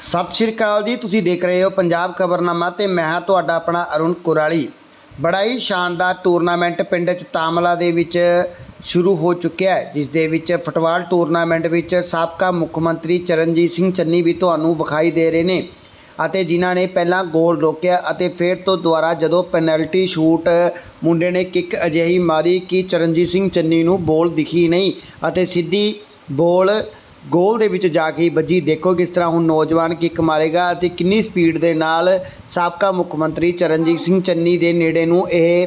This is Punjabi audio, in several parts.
ਸਤਿ ਸ਼੍ਰੀ ਅਕਾਲ ਜੀ, ਤੁਸੀਂ ਦੇਖ ਰਹੇ ਹੋ ਪੰਜਾਬ ਖਬਰਨਾਮਾ ਤੇ ਮੈਂ ਹਾਂ ਤੁਹਾਡਾ ਆਪਣਾ ਅਰੁਣ ਕੁਰਾਲੀ। ਬੜਾ ਹੀ ਸ਼ਾਨਦਾਰ ਟੂਰਨਾਮੈਂਟ ਪਿੰਡ ਚ ਤਾਮਲਾ ਦੇ ਵਿੱਚ ਸ਼ੁਰੂ ਹੋ ਚੁੱਕਿਆ ਹੈ, ਜਿਸ ਦੇ ਵਿੱਚ ਫੁੱਟਬਾਲ ਟੂਰਨਾਮੈਂਟ ਵਿੱਚ ਸਾਬਕਾ ਮੁੱਖ ਮੰਤਰੀ ਚਰਨਜੀਤ ਸਿੰਘ ਚੰਨੀ ਵੀ ਤੁਹਾਨੂੰ ਵਿਖਾਈ ਦੇ ਰਹੇ ਨੇ ਅਤੇ ਜਿਨ੍ਹਾਂ ਨੇ ਪਹਿਲਾਂ ਗੋਲ ਰੋਕਿਆ ਅਤੇ ਫਿਰ ਤੋਂ ਦੁਬਾਰਾ ਜਦੋਂ ਪੈਨਲਟੀ ਸ਼ੂਟ ਮੁੰਡੇ ਨੇ ਕਿੱਕ ਅਜਿਹੀ ਮਾਰੀ ਕਿ ਚਰਨਜੀਤ ਸਿੰਘ ਚੰਨੀ ਨੂੰ ਬੋਲ ਦਿਖੀ ਨਹੀਂ ਅਤੇ ਸਿੱਧੀ ਬੋਲ ਗੋਲ ਦੇ ਵਿੱਚ ਜਾ ਕੇ ਵੱਜੀ ਦੇਖੋ ਕਿਸ ਤਰ੍ਹਾਂ ਹੁਣ ਨੌਜਵਾਨ ਕਿੱਕ ਮਾਰੇਗਾ ਅਤੇ ਕਿੰਨੀ ਸਪੀਡ ਦੇ ਨਾਲ ਸਾਬਕਾ ਮੁੱਖ ਮੰਤਰੀ ਚਰਨਜੀਤ ਸਿੰਘ ਚੰਨੀ ਦੇ ਨੇੜੇ ਨੂੰ ਇਹ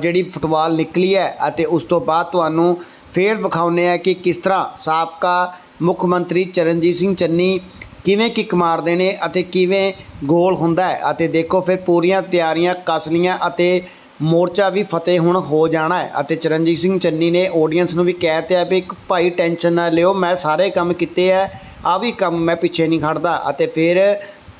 ਜਿਹੜੀ ਫੁੱਟਬਾਲ ਨਿਕਲੀ ਹੈ ਅਤੇ ਉਸ ਤੋਂ ਬਾਅਦ ਤੁਹਾਨੂੰ ਫੇਰ ਵਿਖਾਉਂਦੇ ਆ ਕਿ ਕਿਸ ਤਰ੍ਹਾਂ ਸਾਬਕਾ ਮੁੱਖ ਮੰਤਰੀ ਚਰਨਜੀਤ ਸਿੰਘ ਚੰਨੀ ਕਿਵੇਂ ਕਿੱਕ ਮਾਰਦੇ ਨੇ ਅਤੇ ਕਿਵੇਂ ਗੋਲ ਹੁੰਦਾ ਹੈ। ਅਤੇ ਦੇਖੋ ਫਿਰ ਪੂਰੀਆਂ ਤਿਆਰੀਆਂ, ਕਸ ਲਈਆਂ ਅਤੇ ਮੋਰਚਾ ਵੀ ਫਤਿਹ ਹੁਣ ਹੋ ਜਾਣਾ ਹੈ ਅਤੇ ਚਰਨਜੀਤ ਸਿੰਘ ਚੰਨੀ ਨੇ ਆਡੀਅנס ਨੂੰ ਵੀ ਕਹਿ ਦਿੱਤਾ ਵੀ ਇੱਕ ਭਾਈ ਟੈਨਸ਼ਨ ਨਾ ਲਿਓ, ਮੈਂ ਸਾਰੇ ਕੰਮ ਕੀਤੇ ਆ ਆ ਵੀ ਕੰਮ ਮੈਂ ਪਿੱਛੇ ਨਹੀਂ ਖੜਦਾ। ਅਤੇ ਫਿਰ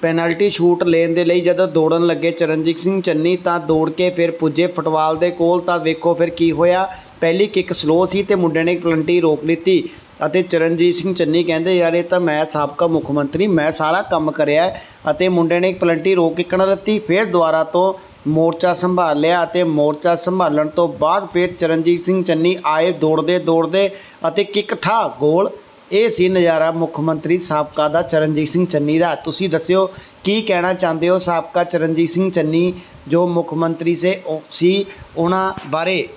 ਪੈਨਲਟੀ ਸ਼ੂਟ ਲੈਣ ਦੇ ਲਈ ਜਦੋਂ ਦੌੜਨ ਲੱਗੇ ਚਰਨਜੀਤ ਸਿੰਘ ਚੰਨੀ ਤਾਂ ਦੌੜ ਕੇ ਫਿਰ ਪੁੱਜੇ ਫੁੱਟਬਾਲ ਦੇ ਕੋਲ। ਤਾਂ ਵੇਖੋ ਫਿਰ ਕੀ ਹੋਇਆ। ਪਹਿਲੀ ਕਿੱਕ ਸਲੋ ਸੀ ਤੇ ਮੁੰਡੇ ਨੇ ਪਲੰਟੀ ਰੋਕ ਲਿੱਤੀ ਅਤੇ ਚਰਨਜੀਤ ਸਿੰਘ ਚੰਨੀ ਕਹਿੰਦੇ, ਯਾਰ, ਇਹ ਤਾਂ ਮੈਂ ਸਾਬਕਾ ਮੁੱਖ ਮੰਤਰੀ, ਮੈਂ ਸਾਰਾ ਕੰਮ ਕਰਿਆ ਅਤੇ ਮੁੰਡੇ ਨੇ ਇੱਕ ਪਲੰਟੀ ਰੋਕ ਕੇ ਕਿੱਕਣ ਲੱਤੀ ਫਿਰ ਦੁਬਾਰਾ ਤੋਂ ਮੋਰਚਾ ਸੰਭਾਲ ਲਿਆ ਅਤੇ ਮੋਰਚਾ ਸੰਭਾਲਣ ਤੋਂ ਬਾਅਦ ਫਿਰ ਚਰਨਜੀਤ ਸਿੰਘ ਚੰਨੀ ਆਏ ਦੌੜਦੇ ਦੌੜਦੇ ਅਤੇ ਕਿੱਕ ਠਾ ਗੋਲ। ਇਹ ਸੀ ਨਜ਼ਾਰਾ ਮੁੱਖ ਮੰਤਰੀ ਸਾਬਕਾ ਦਾ ਚਰਨਜੀਤ ਸਿੰਘ ਚੰਨੀ ਦਾ। ਤੁਸੀਂ ਦੱਸਿਓ, ਕੀ ਕਹਿਣਾ ਚਾਹੁੰਦੇ ਹੋ ਸਾਬਕਾ ਚਰਨਜੀਤ ਸਿੰਘ ਚੰਨੀ, ਜੋ ਮੁੱਖ ਮੰਤਰੀ ਸੇ ਸੀ, ਉਹਨਾਂ ਬਾਰੇ?